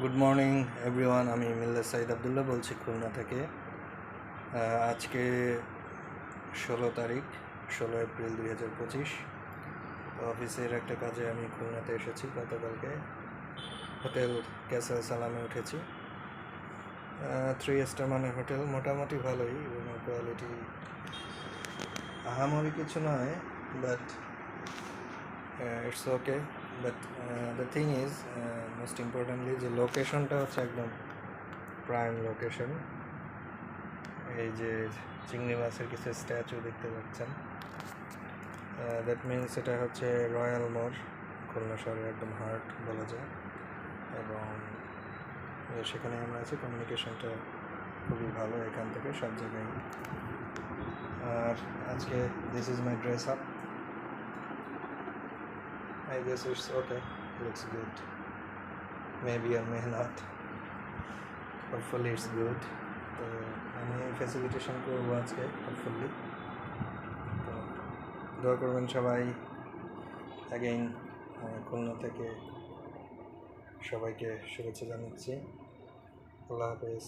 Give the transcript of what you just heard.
Good morning everyone আমি মিল্লা সাইদ আবদুল্লাহ বলছি খুলনা থেকে। আজকে ষোলো তারিখ, ষোলো এপ্রিল দুই হাজার পঁচিশ। অফিসের একটা কাজে আমি খুলনাতে এসেছি গতকালকে। হোটেল ক্যাসেল সালামে উঠেছি। থ্রি স্টার মানে হোটেল মোটামুটি ভালোই রুমের কোয়ালিটি আহামরি কিছু নয় but it's okay but the thing is most importantly যে লোকেশনটা হচ্ছে একদম প্রাইম লোকেশন এই যে চিংড়ি মাছের কিছু স্ট্যাচু দেখতে পাচ্ছেন দ্যাট মিনস এটা হচ্ছে রয়্যাল মোর খুলনা শহরের একদম হার্ট বলা যায়। এবং সেখানে আমরা আছি কমিউনিকেশনটা খুবই ভালো এখান থেকে সব জায়গায়। আর আজকে this is my dress up I guess it's okay. Looks good. Maybe or may not. Hopefully it's good. তো আমি ফেসিলিটেশন করব আজকে হোপফুলি তো দোয়া করবেন সবাই অ্যাগেইন খুলনা থেকে সবাইকে শুভেচ্ছা জানাচ্ছি আল্লাহ হাফেজ